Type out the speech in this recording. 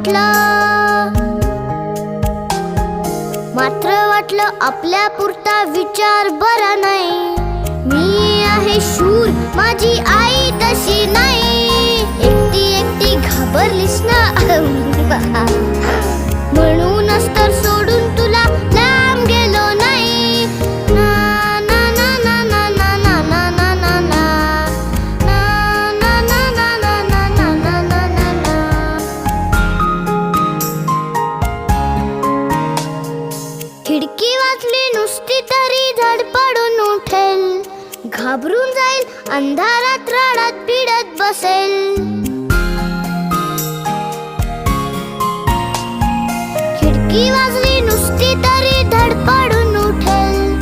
वाटलं? मात्र वाटलं आपल्या पुरता विचार बरा नाही. मी आहे शूर माझी आई तशी नाही. एकटी एकटी घाबरलीस ना खिडकी वाचली नुसती तरी धडपडून उठेल. घाबरून जाईल अंधारात राडात पिडत बसेल. खिडकी वाचली